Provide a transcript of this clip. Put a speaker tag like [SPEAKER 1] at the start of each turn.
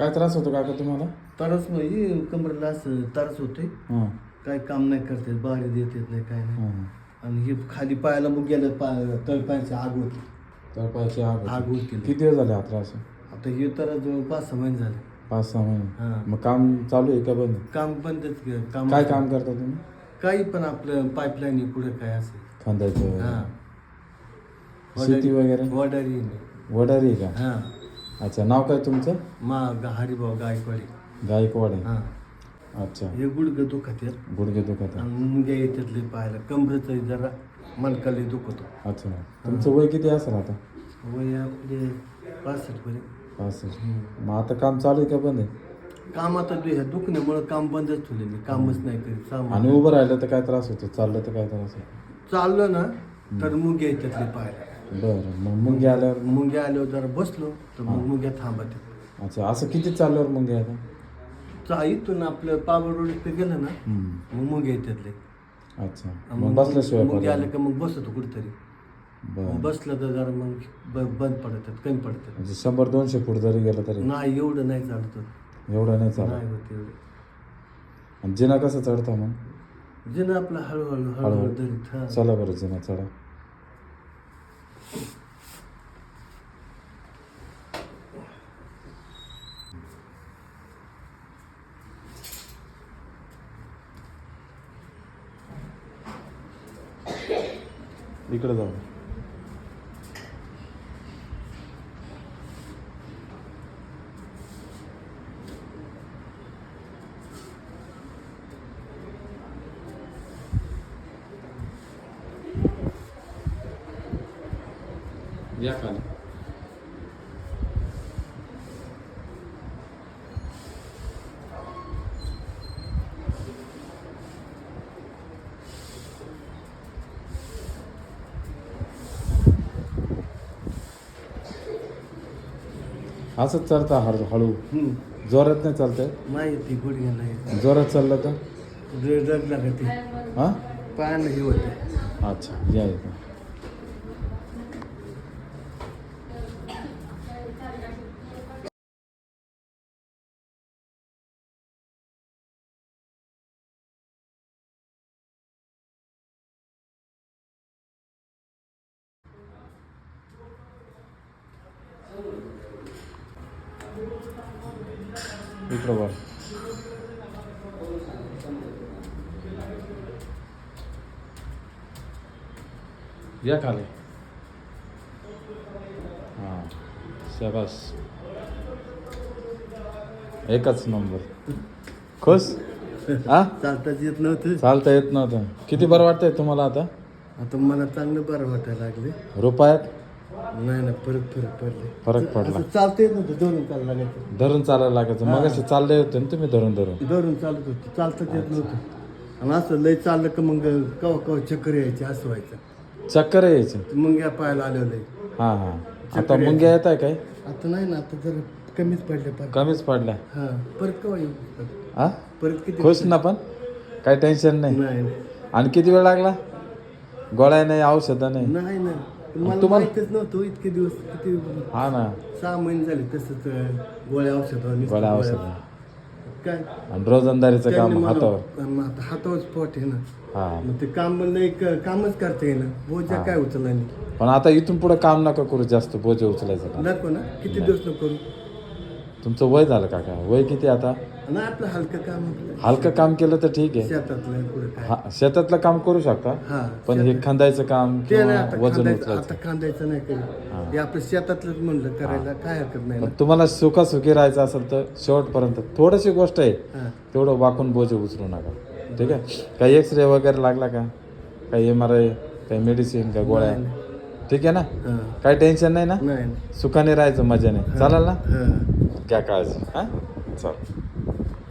[SPEAKER 1] काय त्रास होतो काका तुम्हाला?
[SPEAKER 2] तरच म्हणजे कमरेला असं तरच होते
[SPEAKER 1] हां.
[SPEAKER 2] काय काम नाही करते बाहेर देत येत नाही काय नाही.
[SPEAKER 1] हां.
[SPEAKER 2] आणि हे खाली पायाला मग गेलं पा तळपायाची आग होती.
[SPEAKER 1] तळपायाची आग
[SPEAKER 2] आग
[SPEAKER 1] होती.
[SPEAKER 2] होती
[SPEAKER 1] किती दिवस झाले हा त्रास?
[SPEAKER 2] आता हे तर जवळ पाच सहा महिने झाले.
[SPEAKER 1] पाच सहा महिने.
[SPEAKER 2] हां.
[SPEAKER 1] मग काम चालू आहे का बंद?
[SPEAKER 2] काम के- काम
[SPEAKER 1] काय काम करता तुम्ही?
[SPEAKER 2] काही पण आपलं पाईपलाईन पुढे काय असेल.
[SPEAKER 1] खांद्याचं
[SPEAKER 2] हां.
[SPEAKER 1] शेती वगैरे?
[SPEAKER 2] वडारी
[SPEAKER 1] वडारी आहे का?
[SPEAKER 2] हां.
[SPEAKER 1] अच्छा नाव काय तुमचं?
[SPEAKER 2] मा गा- हरिभाऊ गायकवाडी
[SPEAKER 1] गायकवाड आहे.
[SPEAKER 2] हां.
[SPEAKER 1] अच्छा.
[SPEAKER 2] हे गुडघं दुखत आहेत.
[SPEAKER 1] गुडघे दुखत आहे
[SPEAKER 2] आणि मुंग्या पाहायला कमरेचं जरा मनकाले दुखतो
[SPEAKER 1] अच्छा. तुमचं वय किती असेल आता?
[SPEAKER 2] वय आपले पासष्ट पर्यंत.
[SPEAKER 1] पासष्ट. मग आता काम चालू आहे का बंद आहे?
[SPEAKER 2] काम आता दु- ह्या दुखण्यामुळे काम बंदच ठेवले मी. कामच नाही करीत. सामान
[SPEAKER 1] आणि उभं राहिलं तर काय त्रास होतो? चाललं तर काय त्रास होतो?
[SPEAKER 2] चाललो ना तर मुंग्या येतातले पाहायला.
[SPEAKER 1] बरं मग मुंगे आल्यावर
[SPEAKER 2] मुंग्या आल्यावर जरा बसलो तर मग मुंग्या थांबत
[SPEAKER 1] अच्छा असं किती चालल्यावर मुंगे आता
[SPEAKER 2] चा इथून आपलं पावर रोड इथं गेलं ना
[SPEAKER 1] हम्म.
[SPEAKER 2] मग मुंग्या येतातले
[SPEAKER 1] अच्छा मग बसल्याशिवाय
[SPEAKER 2] मुंग्या आलं का मग बसतो कुठेतरी.
[SPEAKER 1] बरं.
[SPEAKER 2] मग बसलं तर जरा मग ब- बंद पडतात कमी पडतात
[SPEAKER 1] म्हणजे शंभर दोनशे फूट जरी गेलं तरी.
[SPEAKER 2] नाही एवढं नाही चालत.
[SPEAKER 1] एवढं नाही चालत.
[SPEAKER 2] नाही होत एवढं.
[SPEAKER 1] आणि जिना कसं चढता मग?
[SPEAKER 2] जिनं आपलं हळूहळू हळूहळू
[SPEAKER 1] हळूहळू.
[SPEAKER 2] धरीत हा.
[SPEAKER 1] चला बरं जिना चढा. इकडे जाऊ या खाली असंच चालतं हळू हळू.
[SPEAKER 2] हम्म.
[SPEAKER 1] जोरात नाही चालतंय?
[SPEAKER 2] नाही ती गुडघ्या नाही.
[SPEAKER 1] जोरात चाललं तर
[SPEAKER 2] रड रड लागते.
[SPEAKER 1] हां?
[SPEAKER 2] पायाला हे होते.
[SPEAKER 1] अच्छा या इथं. इकडं बघ या खाली हां शाबास एकच नंबर खुश हा
[SPEAKER 2] चालताच येत नव्हतं
[SPEAKER 1] चालता येत नव्हतं किती बरं वाटतंय तुम्हाला आता
[SPEAKER 2] आता मला चांगलं बरं वाटायला लागले
[SPEAKER 1] रुपयात
[SPEAKER 2] नाही ना फरक पडले
[SPEAKER 1] फरक पडला.
[SPEAKER 2] असं चालता येत नव्हतं धरून चालला लागायचं
[SPEAKER 1] धरून चालायला लागायचं. मग असे चालले होते ना तुम्ही धरून धरून?
[SPEAKER 2] धरून चालत होतं. चालताच येत नव्हतं. आणि असं लय चाललं का मग कवा कवा चक्कर यायची असं व्हायचं.
[SPEAKER 1] चक्कर यायचे?
[SPEAKER 2] मग या पायाला आलं लय.
[SPEAKER 1] हां हां. आता मुंग्या येत आहे काय?
[SPEAKER 2] आता नाही ना आता जर कमीच पडले पाय
[SPEAKER 1] कमीच पडल्या.
[SPEAKER 2] हा परत कवा येऊ?
[SPEAKER 1] हा?
[SPEAKER 2] परत किती
[SPEAKER 1] खुश ना पण? काही टेन्शन नाही.
[SPEAKER 2] नाही
[SPEAKER 1] आणि किती वेळ लागला? गोळ्या नाही औषधं नाही.
[SPEAKER 2] नाही ना मला
[SPEAKER 1] तुम्हाला-
[SPEAKER 2] माहितच नव्हतं इतके दिवस किती
[SPEAKER 1] हा ना.
[SPEAKER 2] सहा महिने झाले तसंच अं, गोळ्या औषध
[SPEAKER 1] गोळ्या औषधं.
[SPEAKER 2] काय?
[SPEAKER 1] आणि रोजंदारीचं
[SPEAKER 2] त्यांनी
[SPEAKER 1] काम
[SPEAKER 2] मला-
[SPEAKER 1] हातावर.
[SPEAKER 2] मग आता हातावरच पोट आहे ना.
[SPEAKER 1] हा.
[SPEAKER 2] मग ते काम म्हणलं एक कामच करता येईना. बोजा काय उचलला नाही.
[SPEAKER 1] पण आता इथून पुढे काम नका करू जास्त बोजे उचलायचं काम.
[SPEAKER 2] नको ना? किती दिवस नको करू?
[SPEAKER 1] तुमचं वय झालं का काय वय किती आता?
[SPEAKER 2] नाही आपलं हलकं काम आपलं
[SPEAKER 1] हलकं काम केलं तर ठीक आहे.
[SPEAKER 2] शेतातलं पुढे काय.
[SPEAKER 1] हा शेतातलं काम करू शकता.
[SPEAKER 2] हा
[SPEAKER 1] पण हे खांदायचं काम
[SPEAKER 2] ते नाही
[SPEAKER 1] किंवा
[SPEAKER 2] आता
[SPEAKER 1] वजन
[SPEAKER 2] खांदायचं
[SPEAKER 1] उचलायचं.
[SPEAKER 2] आता खांदायचं नाही कधी. हे. आपलं शेतातलंच म्हणलं करायला काय हरकत नाही ना.
[SPEAKER 1] पण तुम्हाला सुखासुखी राहायचं असेल तर शेवटपर्यंत थोडीशी गोष्ट आहे.
[SPEAKER 2] हा.
[SPEAKER 1] तेवढं वाकून बोजे उचलू नका. ठीक आहे? काही एक्सरे वगैरे लागला का? काही एम आर आय काही मेडिसिन का गोळ्या? ठीक आहे ना?
[SPEAKER 2] हा.
[SPEAKER 1] काही टेन्शन नाही ना?
[SPEAKER 2] नाही.
[SPEAKER 1] सुखाने राहायचं मजाने. चालेल ना?
[SPEAKER 2] हा.
[SPEAKER 1] घ्या काळजी हां चल